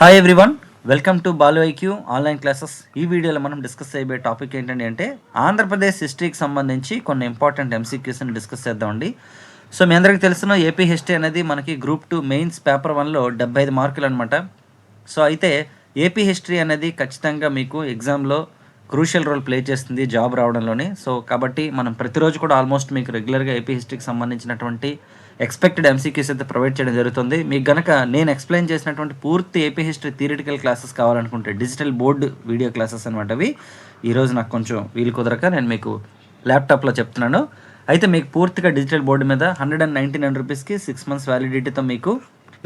Hi everyone welcome to Balu IQ online classes ఈ వీడియోలో మనం డిస్కస్ చేయబోయే టాపిక్ ఏంటండి అంటే ఆంధ్రప్రదేశ్ హిస్టరీకి సంబంధించి కొన్ని ఇంపార్టెంట్ ఎంసీక్యూస్ని డిస్కస్ చేద్దామండి. సో మీ అందరికీ తెలిసిన ఏపీ హిస్టరీ అనేది మనకి గ్రూప్ టూ మెయిన్స్ పేపర్ వన్లో డెబ్బై ఐదు మార్కులు అనమాట సో అయితే ఏపీ హిస్టరీ అనేది ఖచ్చితంగా మీకు ఎగ్జామ్లో క్రూషియల్ రోల్ ప్లే చేస్తుంది జాబ్ రావడంలోనే. సో కాబట్టి మనం ప్రతిరోజు కూడా ఆల్మోస్ట్ మీకు రెగ్యులర్గా ఏపీ హిస్టరీకి సంబంధించినటువంటి ఎక్స్పెక్టెడ్ ఎంసీక్యూస్ అయితే ప్రొవైడ్ చేయడం జరుగుతుంది. మీకు గనక నేను ఎక్స్ప్లెయిన్ చేసినటువంటి పూర్తి ఏపీ హిస్టరీ థియరిటికల్ క్లాసెస్ కావాలనుకుంటే డిజిటల్ బోర్డు వీడియో క్లాసెస్ అనమాట అవి ఈరోజు నాకు కొంచెం వీలు కుదరక నేను మీకు ల్యాప్టాప్లో చెప్తున్నాను. అయితే మీకు పూర్తిగా డిజిటల్ బోర్డు మీద హండ్రెడ్ అండ్ నైంటీ నైన్ రూపీస్కి సిక్స్ మంత్స్ వ్యాలిడిటీతో మీకు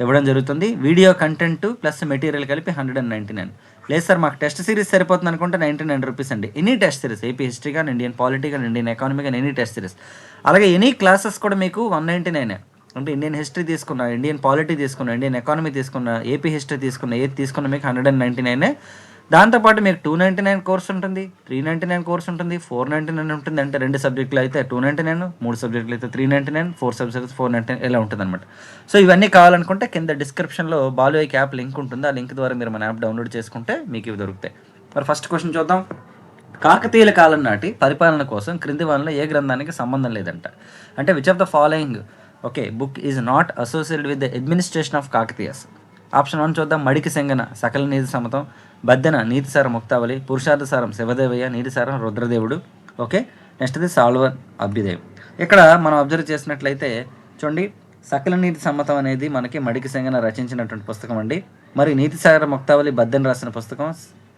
ఇవ్వడం జరుగుతుంది. వీడియో కంటెంట్ ప్లస్ మెటీరియల్ కలిపి హండ్రెడ్ అండ్ నైంటీ నైన్ లేదు సార్ మాకు టెస్ట్ సిరీస్ సరిపోతుంది అనుకుంటే నైంటీ నైన్ రూపీస్ అండి any test series AP history కానీ ఇండియన్ పాలిటీ కానీ ఇండియన్ ఎకానమీ కానీ ఎనీ టెస్ట్ సిరీస్ అలాగే ఎనీ క్లాసెస్ కూడా మీకు వన్ నైంటీ నైనే అంటే ఇండియన్ హిస్టరీ తీసుకున్న ఇండియన్ పాలిటీ తీసుకున్న ఇండియన్ ఎకానమీ తీసుకున్న ఏపీ హిస్టరీ తీసుకున్న ఏది తీసుకున్న మీకు హండ్రెడ్ అండ్ నైంటీ నైనే దాంతోపాటు మీకు టూ నైంటీ నైన్ కోర్స్ ఉంటుంది త్రీ నైంటీ నైన్ కోర్స్ ఉంటుంది ఫోర్ నైంటీ నైన్ ఉంటుంది అంటే రెండు సబ్జెక్టులు అయితే టూ నైంటీ నైన్ మూడు సబ్జెక్టులు అయితే three ninety nine four subjects four ninety nine ఇలా ఉంటుంది అనమాట సో ఇవన్నీ కావాలనుకుంటే కింద డిస్క్రిప్షన్లో బాలు యాప్ లింక్ ఉంటుంది ఆ లింక్ ద్వారా మీరు మన యాప్ డౌన్లోడ్ చేసుకుంటే మీకు ఇవి దొరుకుతాయి. మరి ఫస్ట్ క్వశ్చన్ చూద్దాం. కాకతీయుల కాలం నాటి పరిపాలన కోసం క్రింది వాళ్ళ ఏ గ్రంథానికి సంబంధం లేదంట? అంటే which of the following okay book is not associated with the administration of Kakatiyas option one చూద్దాం. Madiki Singana Sakala Niti Sammatam Baddena Nitisaram Muktavali Purusharthasaram Shivadevayya Nitisaram Rudradevudu. Okay next the solver అభ్యుదయం ఇక్కడ మనం observe చేసినట్లయితే చూడండి సకల నీతి సమ్మతం అనేది మనకి మడికి సెంగన రచించినటువంటి పుస్తకం అండి. మరి నీతిసార ముక్తావళి బద్దెన రాసిన పుస్తకం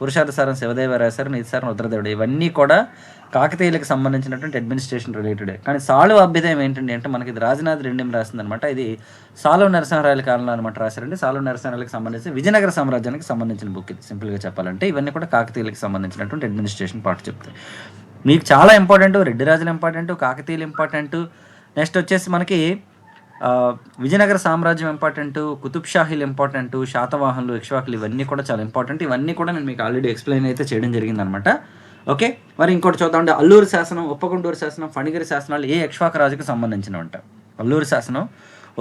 పురుషార్థసారం శివదేవ రాశారు నీతిసారం రుద్రదేవుడు. ఇవన్నీ కూడా కాకతీయులకు సంబంధించినటువంటి అడ్మినిస్ట్రేషన్ రిలేటెడ్ కానీ సాలువ అభ్యుదయం ఏంటండి అంటే మనకి ఇది రాజనాథ్ రెండేం రాసింది అనమాట ఇది సాలువ నరసింహరాయల కాలంలో అనమాట రాశారండి. సాలువ నరసింహరాయలకు సంబంధించి విజయనగర సామ్రాజ్యానికి సంబంధించిన బుక్ ఇది. సింపుల్గా చెప్పాలంటే ఇవన్నీ కూడా కాకతీయులకు సంబంధించినటువంటి అడ్మినిస్ట్రేషన్ పాటు చెప్తాయి. మీకు చాలా ఇంపార్టెంట్ రెడ్డి రాజులు ఇంపార్టెంట్ కాకతీయులు ఇంపార్టెంట్ నెక్స్ట్ వచ్చేసి మనకి విజయనగర సామ్రాజ్యం ఇంపార్టెంట్ కుతుబ్ షాహీలు ఇంపార్టెంట్ శాతవాహనులు ఇక్ష్వాకులు ఇవన్నీ కూడా చాలా ఇంపార్టెంట్ ఇవన్నీ కూడా నేను మీకు ఆల్రెడీ ఎక్స్ప్లెయిన్ అయితే చేయడం జరిగిందనమాట ఓకే? మరి ఇంకోటి చూద్దామంటే అల్లూరు శాసనం ఉప్పగుండూరు శాసనం ఫణిగిరి శాసనాలు ఏ యక్ష్వాక రాజుకు సంబంధించినవంట? అంట అల్లూరు శాసనం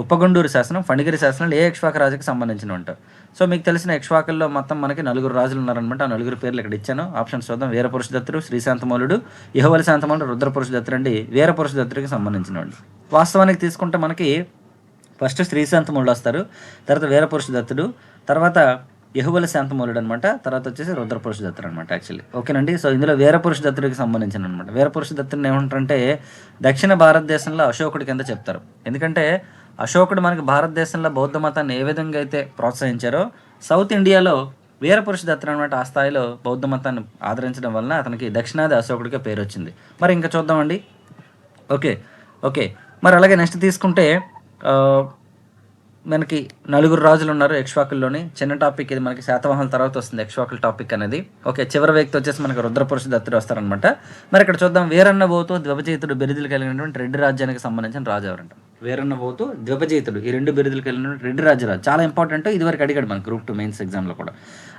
ఉప్పగుండూరు శాసనం ఫణిగిరి శాసనాలు ఏ యక్ష్వాక రాజుకి సంబంధించిన ఉంటారు సో మీకు తెలిసిన యక్ష్వాకల్లో మొత్తం మనకి నలుగురు రాజులు ఉన్నారనమాట ఆ నలుగురు పేర్లు ఇక్కడ ఇచ్చాను. ఆప్షన్స్ చూద్దాం. వీరపురుష దత్తుడు శ్రీశాంతమౌలుడు ఇహవలి శాంతమౌలుడు రుద్రపురుష దత్తుడు అండి. వీరపురుష దత్తుడికి సంబంధించినవాడు వాస్తవానికి తీసుకుంటే మనకి ఫస్ట్ శ్రీశాంతముళ్ళు వస్తారు. తర్వాత వీరపురుష దత్తుడు తర్వాత యహువల శాంతమూలుడు అనమాట తర్వాత వచ్చేసి రుద్రపురుష దత్తుడు అనమాట యాక్చువల్లీ ఓకేనండి? సో ఇందులో వీరపురుష దత్తుడికి సంబంధించిన అనమాట వీరపురుష దత్తుడిని ఏమంటారంటే దక్షిణ భారతదేశంలో అశోకుడి కింద చెప్తారు. ఎందుకంటే అశోకుడు మనకి భారతదేశంలో బౌద్ధ మతాన్ని ఏ విధంగా అయితే ప్రోత్సహించారో సౌత్ ఇండియాలో వీరపురుష దత్తుడు అనమాట ఆ స్థాయిలో బౌద్ధ మతాన్ని ఆదరించడం వలన అతనికి దక్షిణాది అశోకుడిగా పేరు వచ్చింది. మరి ఇంకా చూద్దామండి. Okay okay. మరి అలాగే నెక్స్ట్ తీసుకుంటే మనకి నలుగురు రాజులు ఉన్నారు యక్ష్వాకుల్లోని చిన్న టాపిక్ ఇది మనకి శాతవాహన తర్వాత వస్తుంది యక్ష్వాకుల టాపిక్ అనేది. ఓకే చివరి వ్యక్తి వచ్చేసి మనకి రుద్రపురుష దత్తుడు వస్తారనమాట మరి ఇక్కడ చూద్దాం వీరన్న బోతు ద్విపజీతుడు బిరుదులు కలిగినటువంటి రెడ్డి రాజ్యానికి సంబంధించిన రాజు ఎవరంట? వీరన్నబోతు బోతు ఈ రెండు బిరుదులు వెళ్ళిన రెడ్డి రాజు చాలా ఇంపార్టెంట్ ఇదివరకు అడిగాడు మన గ్రూప్ టూ మెయిన్స్ ఎగ్జామ్లో కూడా.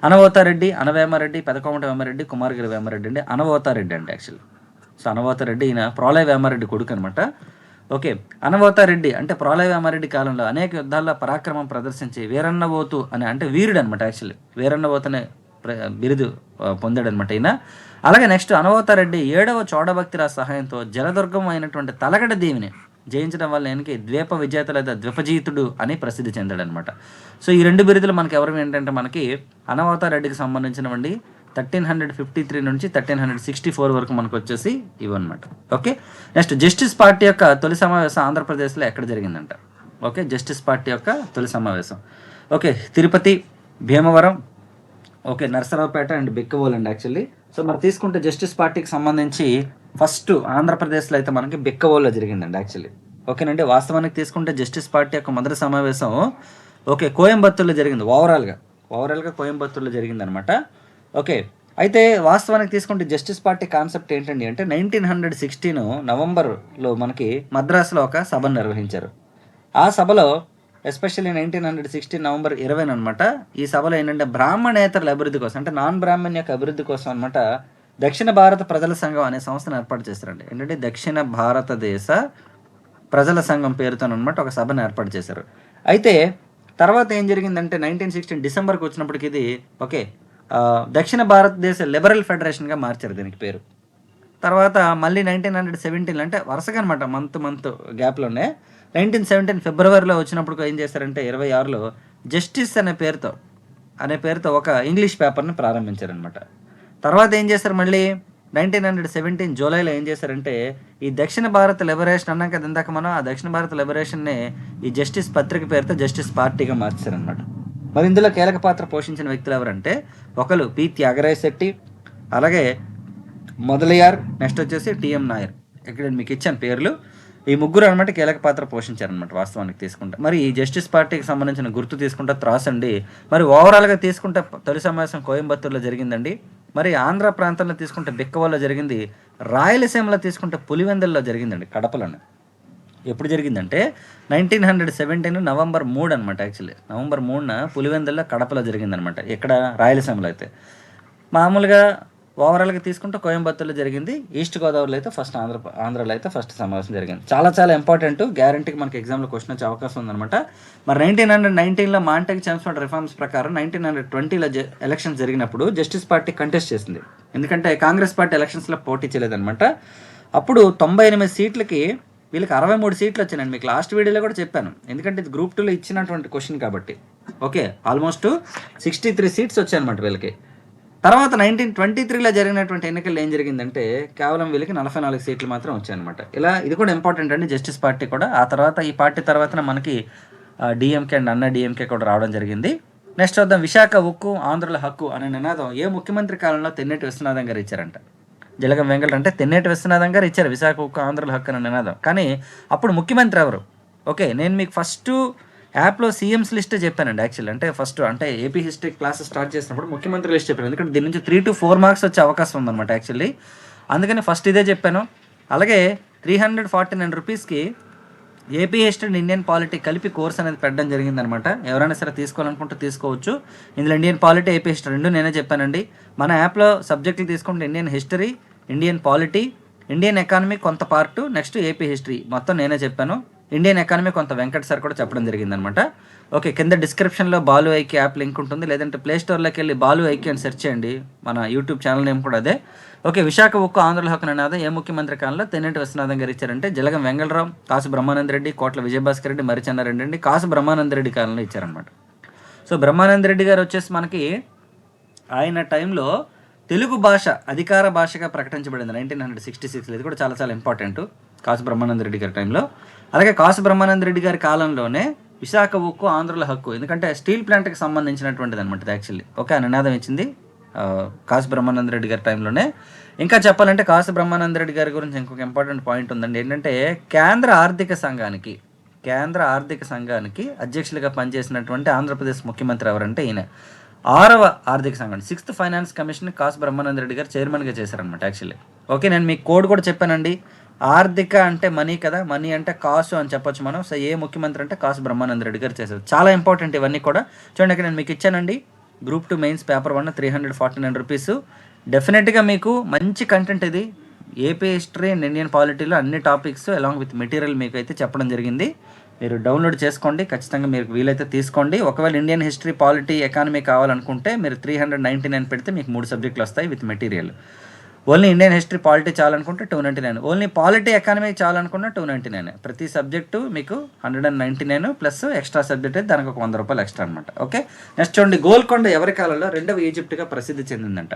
అనవోతారెడ్డి అనవేమారెడ్డి పెదకోమట వేమారెడ్డి కుమారగిరి వేమారెడ్డి అండి అనవోతారెడ్డి అండి యాక్చువల్లీ సో అనవోతారెడ్డి ఈయన ప్రోలయ వేమారెడ్డి కొడుకు అనమాట ఓకే. అనవోతారెడ్డి అంటే ప్రళయ వేమారెడ్డి కాలంలో అనేక యుద్ధాల్లో పరాక్రమం ప్రదర్శించి వీరన్నబోతు అని అంటే వీరుడు అనమాట యాక్చువల్లీ వీరన్నబోతు అనే ప్ర- బిరుదు పొందాడనమాట ఈయన. అలాగే నెక్స్ట్ అనవోతారెడ్డి ఏడవ చోడభక్తిరా సహాయంతో జలదుర్గం అయినటువంటి తలగడ దేవిని జయించడం వల్ల ఆయనకి ద్వీప విజేత లేదా ద్విపజీతుడు అని ప్రసిద్ధి చెందాడు అనమాట సో ఈ రెండు బిరుదులు మనకి ఎవరు ఏంటంటే మనకి అనవతారెడ్డికి సంబంధించినవండి. థర్టీన్ హండ్రెడ్ ఫిఫ్టీ త్రీ నుంచి థర్టీన్ హండ్రెడ్ సిక్స్టీ ఫోర్ వరకు మనకు వచ్చేసి ఇవన్నమాట. ఓకే? నెక్స్ట్ జస్టిస్ పార్టీ యొక్క తొలి సమావేశం ఆంధ్రప్రదేశ్లో ఎక్కడ జరిగిందంట? ఓకే? జస్టిస్ పార్టీ యొక్క తొలి సమావేశం. Okay? Tirupati Bhimavaram okay? Narasaraopet and Bikkavolu అండి యాక్చువల్లీ. సో మరి తీసుకుంటే జస్టిస్ పార్టీకి సంబంధించి ఫస్ట్ ఆంధ్రప్రదేశ్లో అయితే మనకి బిక్కవోల్లో జరిగిందండి యాక్చువల్లీ ఓకేనండి? వాస్తవానికి తీసుకుంటే జస్టిస్ పార్టీ యొక్క మొదటి సమావేశం ఓకే కోయంబత్తూర్లో జరిగింది ఓవరాల్గా. ఓవరాల్గా కోయంబత్తూర్లో జరిగిందనమాట. ఓకే అయితే వాస్తవానికి తీసుకుంటే జస్టిస్ పార్టీ కాన్సెప్ట్ ఏంటండి అంటే నైన్టీన్ హండ్రెడ్ సిక్స్టీన్ నవంబర్లో మనకి మద్రాసులో ఒక సభను నిర్వహించారు. ఆ సభలో especially nineteen hundred sixteen November ఇరవై అనమాట ఈ సభలో ఏంటంటే బ్రాహ్మణేతరుల అభివృద్ధి కోసం అంటే నాన్ బ్రాహ్మణ్ యొక్క అభివృద్ధి కోసం అనమాట దక్షిణ భారత ప్రజల సంఘం అనే సంస్థను ఏర్పాటు చేశారండి. ఏంటంటే దక్షిణ భారతదేశ ప్రజల సంఘం పేరుతో అనమాట ఒక సభను ఏర్పాటు చేశారు. అయితే తర్వాత ఏం జరిగిందంటే నైన్టీన్ సిక్స్టీన్ డిసెంబర్కి వచ్చినప్పటికి ఇది ఓకే దక్షిణ భారతదేశ లిబరల్ ఫెడరేషన్గా మార్చారు దీనికి పేరు. తర్వాత మళ్ళీ నైన్టీన్ హండ్రెడ్ సెవెంటీన్ అంటే వరుసగా అనమాట మంత్ మంత్ గ్యాప్లోనే నైన్టీన్ సెవెంటీన్ ఫిబ్రవరిలో వచ్చినప్పుడు ఏం చేశారంటే ఇరవై ఆరులో జస్టిస్ అనే పేరుతో అనే పేరుతో ఒక ఇంగ్లీష్ పేపర్ని ప్రారంభించారనమాట తర్వాత ఏం చేశారు మళ్ళీ? నైన్టీన్ హండ్రెడ్ సెవెంటీన్ జూలైలో ఏం చేశారంటే ఈ దక్షిణ భారత లిబరేషన్ అన్నాం కదా ఇందాక మనం ఆ దక్షిణ భారత లిబరేషన్ని ఈ జస్టిస్ పత్రిక పేరుతో జస్టిస్ పార్టీగా మార్చారన్నమాట. మరి ఇందులో కీలక పాత్ర పోషించిన వ్యక్తులు ఎవరంటే ఒకరు పి త్యాగరాయ శెట్టి అలాగే మొదలయ్యార్ నెక్స్ట్ వచ్చేసి టిఎం నాయర్. ఇక్కడ మీకు ఇచ్చాను పేర్లు. ఈ ముగ్గురు అనమాట కీలక పాత్ర పోషించారనమాట వాస్తవానికి తీసుకుంటే. మరి ఈ జస్టిస్ పార్టీకి సంబంధించిన గుర్తు తీసుకుంటే త్రాస్ అండి మరి ఓవరాల్గా తీసుకుంటే తొలి సమావేశం కోయంబత్తూరులో జరిగిందండి. మరి ఆంధ్ర ప్రాంతంలో తీసుకుంటే బిక్కవల్లో జరిగింది. రాయలసీమలో తీసుకుంటే పులివెందుల్లో జరిగిందండి కడపలోనే. ఎప్పుడు జరిగిందంటే నైన్టీన్ హండ్రెడ్ సెవెంటీన్ నవంబర్ మూడు అనమాట యాక్చువల్లీ. నవంబర్ మూడున పులివెందుల్లో కడపలో జరిగిందనమాట ఇక్కడ రాయలసీమలో అయితే. మామూలుగా ఓవరాల్గా తీసుకుంటే కోయంబత్తూర్లో జరిగింది. ఈస్ట్ గోదావరిలో అయితే ఫస్ట్ ఆంధ్ర ఆంధ్రాలో అయితే ఫస్ట్ సమావేశం జరిగింది. చాలా చాలా ఇంపార్టెంట్ గ్యారంటీకి మనకి ఎగ్జామ్లో క్వశ్చన్ వచ్చే అవకాశం ఉందన్నమాట. మరి నైన్టీన్ హండ్రెడ్ నైన్టీన్లో మాంటెక్ చాన్స్ఫర్డ్ రిఫార్మ్స్ ప్రకారం నైన్టీన్ హండ్రెడ్ ట్వంటీలో ఎలక్షన్స్ జరిగినప్పుడు జస్టిస్ పార్టీ కంటెస్ట్ చేసింది. ఎందుకంటే కాంగ్రెస్ పార్టీ ఎలక్షన్స్లో పోటీ చేయలేదన్నమాట. అప్పుడు తొంభై ఎనిమిది సీట్లకి వీళ్ళకి అరవై మూడు సీట్లు వచ్చినాయండి. మీకు లాస్ట్ వీడియోలో కూడా చెప్పాను. ఎందుకంటే ఇది గ్రూప్ టూలో ఇచ్చినటువంటి క్వశ్చన్ కాబట్టి. Okay almost sixty three seats వచ్చాయన్నమాట వీళ్ళకి. తర్వాత నైన్టీన్ ట్వంటీ త్రీలో జరిగినటువంటి ఎన్నికల్లో ఏం జరిగిందంటే కేవలం వీళ్ళకి నలభై నాలుగు సీట్లు మాత్రం వచ్చాయన్నమాట. ఇలా ఇది కూడా ఇంపార్టెంట్ అండి జస్టిస్ పార్టీ కూడా. ఆ తర్వాత ఈ పార్టీ తర్వాత మనకి డిఎంకే అండ్ అన్న డిఎంకే కూడా రావడం జరిగింది. నెక్స్ట్ వద్దాం విశాఖ ఉక్కు ఆంధ్రుల హక్కు అనే నినాదం ఏ ముఖ్యమంత్రి కాలంలో తెన్నేటి విశ్వనాథం గారు ఇచ్చారంట? జలగం వెంకట అంటే తెన్నేటి విశ్వనాథం గారు ఇచ్చారు విశాఖ ఉక్కు ఆంధ్రుల హక్కు అనే నినాదం. కానీ అప్పుడు ముఖ్యమంత్రి ఎవరు? ఓకే నేను మీకు ఫస్ట్ యాప్లో సీఎంస్ లిస్టే చెప్పానండి యాక్చువల్లీ అంటే ఫస్ట్ అంటే ఏపీ హిస్టరీ క్లాసెస్ స్టార్ట్ చేసినప్పుడు ముఖ్యమంత్రి లిస్ట్ చెప్పాను. ఎందుకంటే దీని నుంచి త్రీ టు ఫోర్ మార్క్స్ వచ్చే అవకాశం ఉందన్నమాట యాక్చువల్లీ అందుకని ఫస్ట్ ఇదే చెప్పాను. అలాగే త్రీ హండ్రెడ్ ఫార్టీ నైన్ రూపీస్కి AP history and Indian polity కలిపి కోర్స్ అనేది పెట్టడం జరిగిందనమాట ఎవరైనా సరే తీసుకోవాలనుకుంటే తీసుకోవచ్చు. ఇందులో ఇండియన్ పాలిటీ ఏపీ హిస్టరీ రెండు నేనే చెప్పానండి. మన యాప్లో సబ్జెక్టులు తీసుకుంటే Indian history Indian polity Indian economy కొంత పార్ట్ నెక్స్ట్ ఏపీ హిస్టరీ. మొత్తం నేనే చెప్పాను. ఇండియన్ ఎకానమీ కొంత వెంకట్ సార్ కూడా చెప్పడం జరిగిందనమాట. ఓకే కింద డిస్క్రిప్షన్లో బాలు ఐకి యాప్ లింక్ ఉంటుంది. లేదంటే ప్లే స్టోర్లోకి వెళ్ళి బాలు ఐకి అని సెర్చ్ చేయండి. మన యూట్యూబ్ ఛానల్ నేమ్ కూడా అదే. ఓకే విశాఖ ఉక్కు ఆంధ్రుల హక్కు నినాదం ఏ ముఖ్యమంత్రి కాలంలో తెన్నేటి విశ్వనాథం గారు ఇచ్చారంటే జలగం వెంగళరావు కాసు బ్రహ్మానంద రెడ్డి కోట్ల విజయభాస్కర్ రెడ్డి మరిచెన్నారెడ్డి అండి కాసు బ్రహ్మానంద రెడ్డి కాలంలో ఇచ్చారనమాట. సో బ్రహ్మానంద రెడ్డి గారు వచ్చేసి మనకి ఆయన టైంలో తెలుగు భాష అధికార భాషగా ప్రకటించబడింది. నైన్టీన్ హండ్రెడ్ సిక్స్టీ సిక్స్లో ఇది కూడా చాలా చాలా ఇంపార్టెంట్ కాసు బ్రహ్మానంద రెడ్డి గారి టైంలో అలాగే కాసు బ్రహ్మానంద రెడ్డి గారి కాలంలోనే విశాఖ ఉక్కు ఆంధ్రుల హక్కు ఎందుకంటే స్టీల్ ప్లాంట్కి సంబంధించినటువంటిది అనమాట యాక్చువల్లీ ఓకే ఆ నినాదం ఇచ్చింది కాసు బ్రహ్మానంద రెడ్డి గారి టైంలోనే ఇంకా చెప్పాలంటే కాసు బ్రహ్మానంద రెడ్డి గారి గురించి ఇంకొక ఇంపార్టెంట్ పాయింట్ ఉందండి. ఏంటంటే కేంద్ర ఆర్థిక సంఘానికి కేంద్ర ఆర్థిక సంఘానికి అధ్యక్షులుగా పనిచేసినటువంటి ఆంధ్రప్రదేశ్ ముఖ్యమంత్రి ఎవరంటే ఈయన. ఆరవ ఆర్థిక సంఘం sixth finance commission Kasu Brahmananda Reddy garu చైర్మన్గా చేశారనమాట యాక్చువల్లీ ఓకే నేను మీకు కోడ్ కూడా చెప్పానండి. ఆర్థిక అంటే మనీ కదా మనీ అంటే కాసు అని చెప్పొచ్చు మనం. సో ఏ ముఖ్యమంత్రి అంటే కాసు బ్రహ్మానంద రెడ్డి గారు చేశారు. చాలా ఇంపార్టెంట్ ఇవన్నీ కూడా. చూడండి ఇక్కడ నేను మీకు ఇచ్చానండి. Group two mains paper one three hundred forty nine rupees డెఫినెట్గా మీకు మంచి కంటెంట్ ఇది. ఏపీ హిస్టరీ అండ్ ఇండియన్ పాలిటీలో అన్ని టాపిక్స్ అలాంగ్ విత్ మెటీరియల్ మీకు అయితే చెప్పడం జరిగింది. మీరు డౌన్లోడ్ చేసుకోండి. ఖచ్చితంగా మీరు వీలైతే తీసుకోండి. ఒకవేళ ఇండియన్ హిస్టరీ పాలిటీ ఎకానమీ కావాలనుకుంటే మీరు త్రీ హండ్రెడ్ నైంటీ నైన్ పెడితే మీకు మూడు సబ్జెక్టులు వస్తాయి with material only Indian history polity చాలనుకుంటే two ninety nine. Only polity economy చాలనుకుంటే two ninety nine. ప్రతి సబ్జెక్టు మీకు hundred and ninety nine plus extra subject అయితే దానికి ఒక వంద రూపాయలు ఎక్స్ట్రా అనమాట ఓకే? నెక్స్ట్ చూడండి గోల్కొండ ఎవరి కాలంలో రెండవ ఈజిప్ట్గా ప్రసిద్ధి చెందిందంట.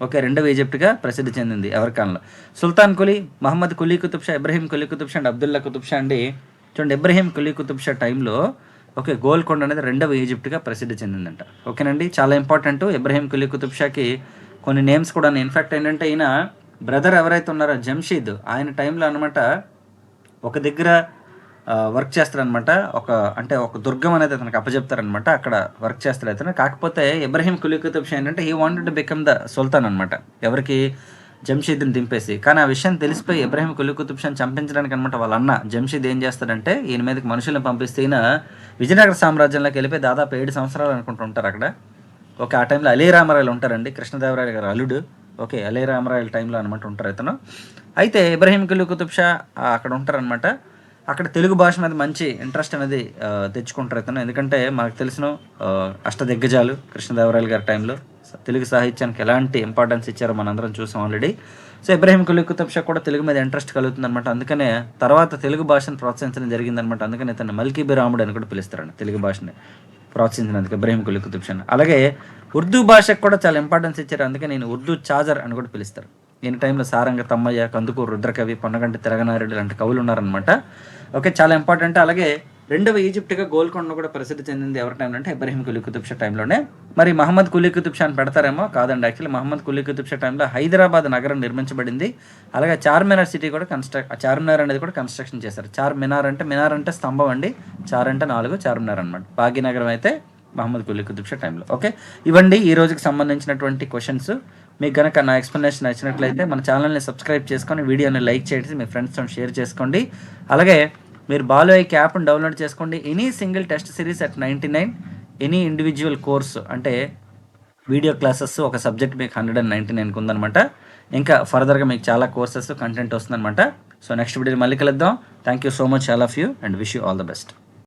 ఓకే రెండవ ఈజిప్ట్గా ప్రసిద్ధి చెందింది ఎవరి కాలంలో? సుల్తాన్ కులీ మహమ్మద్ కులీ కుతుబ్ షా ఇబ్రహీం కులీ కుతుబ్ షా అండ్ అబ్దుల్లా కుతుబ్ షా అండి. చూడండి ఇబ్రహీం కులీ కుతుబ్ షా టైంలో ఓకే గోల్కొండ అనేది రెండవ ఈజిప్ట్గా ప్రసిద్ధి చెందిందంట. ఓకేనండి? చాలా ఇంపార్టెంట్ ఇబ్రహీం కులీ కుతుబ్ షాకి కొన్ని నేమ్స్ కూడా ఇన్ఫ్యాక్ట్ ఏంటంటే ఈయన బ్రదర్ ఎవరైతే ఉన్నారో జంషీద్ ఆయన టైంలో అనమాట ఒక దగ్గర వర్క్ చేస్తారనమాట ఒక అంటే ఒక దుర్గం అనేది అతనికి అప్పచెప్తారనమాట అక్కడ వర్క్ చేస్తారు అతను. కాకపోతే ఇబ్రహీం కులీకుతుబ్ షా ఏంటంటే he wanted to become the sultan అనమాట ఎవరికి? జంషీద్ని దింపేసి. కానీ ఆ విషయం తెలిసిపోయి ఇబ్రహీం కులీ కుతుబ్ షాని చంపించడానికి అనమాట వాళ్ళ అన్న జంషీద్ ఏం చేస్తాడంటే ఈయన మీదకి మనుషులను పంపిస్తే ఈయన విజయనగర సామ్రాజ్యంలోకి వెళ్ళిపోయి దాదాపు ఏడు సంవత్సరాలు అనుకుంటుంటారు అక్కడ. ఓకే ఆ టైంలో అలీ రామరాయలు ఉంటారండి. కృష్ణదేవరాయలు గారు అల్లుడు. ఓకే అలీ రామరాయల టైంలో అనమాట ఉంటారు ఇతను అయితే ఇబ్రహీం కులీ కుతుబ్ షా అక్కడ ఉంటారనమాట అక్కడ తెలుగు భాష మీద మంచి ఇంట్రెస్ట్ అనేది తెచ్చుకుంటారు ఇతను ఎందుకంటే మనకు తెలిసిన అష్టదిగ్గజాలు కృష్ణదేవరాయలు గారి టైంలో. తెలుగు సాహిత్యానికి ఎలాంటి ఇంపార్టెన్స్ ఇచ్చారో మనందరం చూసాం ఆల్రెడీ సో ఇబ్రహీం కులీ కుతుబ్ షా కూడా తెలుగు మీద ఇంట్రెస్ట్ కలుగుతుంది అనమాట అందుకనే తర్వాత తెలుగు భాషను ప్రోత్సహించడం జరిగిందనమాట అందుకని ఇతను మల్కీబి రాముడు అని కూడా పిలుస్తారండి తెలుగు భాషని. ప్రోత్సహించినందుకు ఇబ్రహీం కులి కుతుబ్ అలాగే ఉర్దూ భాషకు కూడా చాలా ఇంపార్టెన్స్ ఇచ్చారు. అందుకే నేను ఉర్దూ చాజర్ అని కూడా పిలుస్తారు. నేను టైంలో సారంగ తమ్మయ్య కందుకూరు రుద్రకవి పొన్నగంటి తిరగనారెడ్డి లాంటి కవులు ఉన్నారనమాట ఓకే చాలా ఇంపార్టెంట్ అలాగే రెండవ ఈజిప్ట్గా గోల్కొండ కూడా ప్రసిద్ధి చెందింది ఎవరి టైంలో అంటే ఇబ్రాహిం కులీ కుతుబ్ షా టైంలోనే మరి మహమ్మద్ కులీ కుతుబ్ షా అని పెడతారేమో? కాదండి యాక్చువల్లీ మహమ్మద్ కులీ కుతుబ్ షా టైంలో హైదరాబాద్ నగరం నిర్మించబడింది. అలాగే చార్మినార్ సిటీ కూడా కన్స్ట్రక్ చార్మినార్ అనేది కూడా కన్స్ట్రక్షన్ చేశారు. చార్మినార్ అంటే మినార్ అంటే స్తంభం అండి. చార్ అంటే నాలుగు చార్మినార్ అనమాట భాగ్యనగరం అయితే మహమ్మద్ కులీ కుతుబ్ షా టైంలో ఓకే ఇవ్వండి ఈ రోజుకి సంబంధించినటువంటి క్వశ్చన్స్ మీకు కనుక నా ఎక్స్ప్లెనేషన్ నచ్చినట్లయితే మన ఛానల్ని సబ్స్క్రైబ్ చేసుకొని వీడియోని లైక్ చేసి మీ ఫ్రెండ్స్తో షేర్ చేసుకోండి. అలాగే మీరు బాలో అయ్యే క్యాప్ను డౌన్లోడ్ చేసుకోండి. Any single test series at ninety nine any individual course అంటే వీడియో క్లాసెస్ ఒక సబ్జెక్ట్ మీకు హండ్రెడ్ అండ్ నైంటీ నైన్కి ఉందన్నమాట. ఇంకా ఫర్దర్గా మీకు చాలా కోర్సెస్ కంటెంట్ వస్తుందన్నమాట. సో నెక్స్ట్ వీడియో మళ్ళీ కలుద్దాం. Thank you so much all of you and wish you all the best